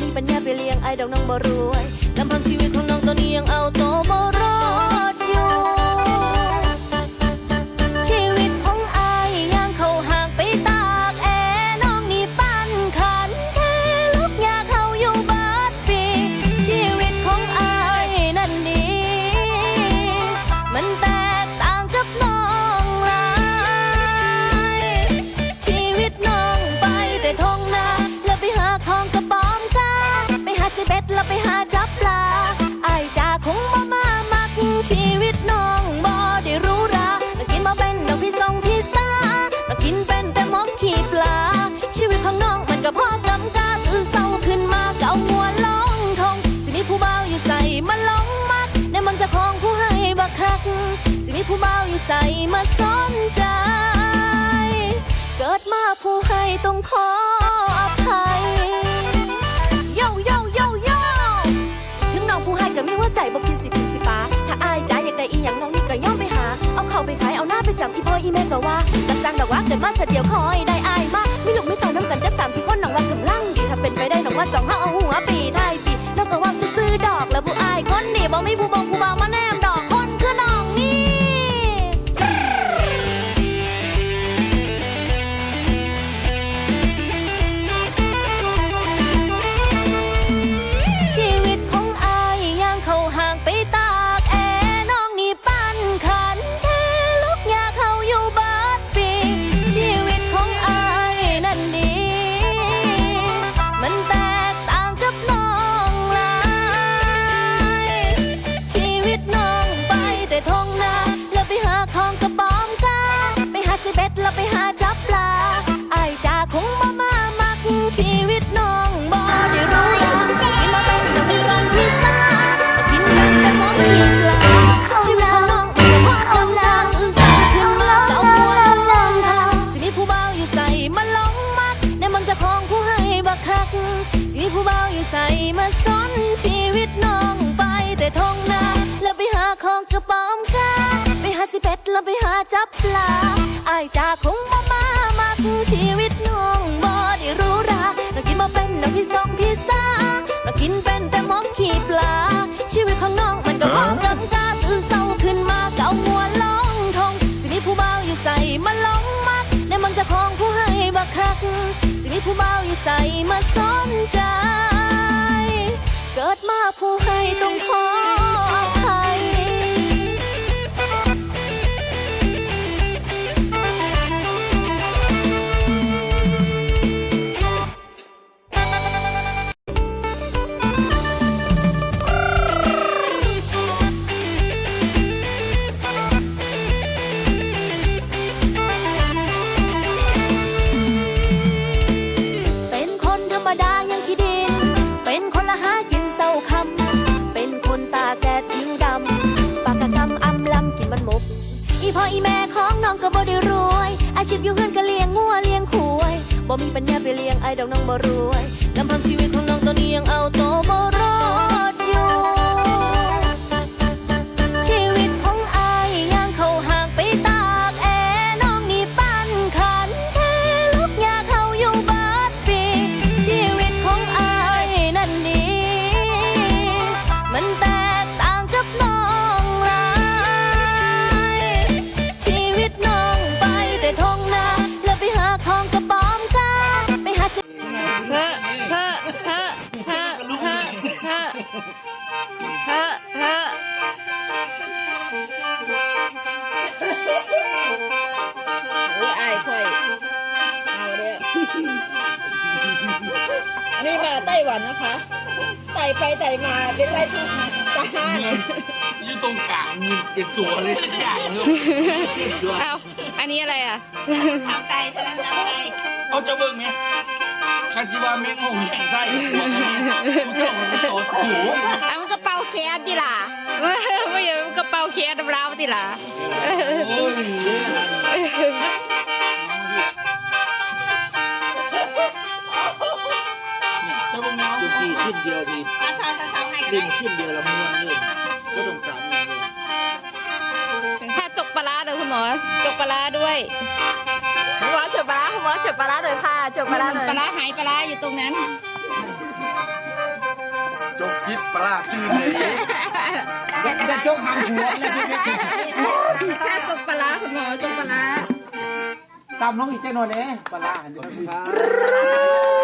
มีปัญญาไปเลี้ยงไอ้ดอกน้องบ่รวย กคักสิมีผู้เบาอยู่ใส่มาสนใจ เกิดมาผู้ให้ต้องขออภัยโยโยโยโยถึงน้องผู้ให้ก็มีหัวใจบ่คิดสิถึงสิปาถ้าอายจ้าอยากได้อีหยังน้องนี่ก็ย่อมไปหา เอาเข้าไปขายเอาหน้าไปจับอีพ่ออีแม่ก็ว่าจัจังดอกว่าเกิดมาเสียเดียวคอยได้อายมากไมีลูกมีเต่าน้ำกัน ใส่มาสนชีวิตน้องไปแต่ท้องนา แล้วไปหาของกระป๋อมกาไปหาสิเป็ดแล้วไปหาจับปลาอายจาคงบ่มามักชีวิตน้องบ่ได้รู้ราเรากินมาเป็นน้ำพี่ทรงพี่สาเรากินเป็นแต่มองขี้ปลา ชีวิตของน้องมันก็พองกำกาตื่นเศร้าขึ้นมาก็เอางัวลองทงสิมีผู้เบาวอยู่ใส่มาลองมักในมันจะของผู้ให้บักคักสิมีผู้เบาวอยู่ใส่มาสนใจ เกิดมาผู้ให้ต้องขอ พ่ออีแม่ของน้องก็บ่ได้รวย อาชีพอยู่เฮือนก็เลี้ยงงัวเลี้ยงควยบ่มีปัญญาไปเลี้ยงไอ้ดอกน้องบ่รวยลำพังชีวิตของน้องตอนนี้ยังเอาโตบ่รอดอยู่ ชีวิตของไอายย่างเข้าห่างไปตากแอน้องนี่ปั้นขันแค่ลูกยาเขาอยู่บาดปีชีวิตของไอายนั่นดีมันแต่ อะฮะฮะฮะฮะฮะฮะเฮอะโอ้ยอายค่เอาเด้ออันนี้มาไต้หวันนะคะไต่ไปไต่มาเป็นไรที่ตาห้านอยู่ตรงกลางมีเป็นตัวเลยรสักอย่างเลยเอาอันนี้อะไรอะ ทำไก่ทำไก่เขาจะเบิ่งไหม คาจิวาเม้งหงแห่งไส้ตัวนี้ทุกอย่างมันเป็นตัวหูเอามันกระเป๋าแคสดิล่ะไม่ใช่มันกระเป๋าแคสเราดิล่ะโอ้ยเจ้าบงน้องดนตรีชิ้นเดียวดีมาซาวซาวให้กันเล่ได้นชิ้นเดียวละม้วนเลยก็ต้องการอย่างเดียวถ้าจกปลาร้าเด้อคุณหมอจกปลาด้วย เฉบปลาร้าคุณหมอเฉบปลาร้าหน่อยค่ะเฉบปลาร้าหน่อยปลาหายปลาอยู่ตรงนั้น จกยิบปลาตื่นเลยจะจกหางหัวเลยแค่ตกปลาคุณหมอจกปลาตามน้องอีกเจ้าหน่อยเลยปลาร้าหันจะไปคุย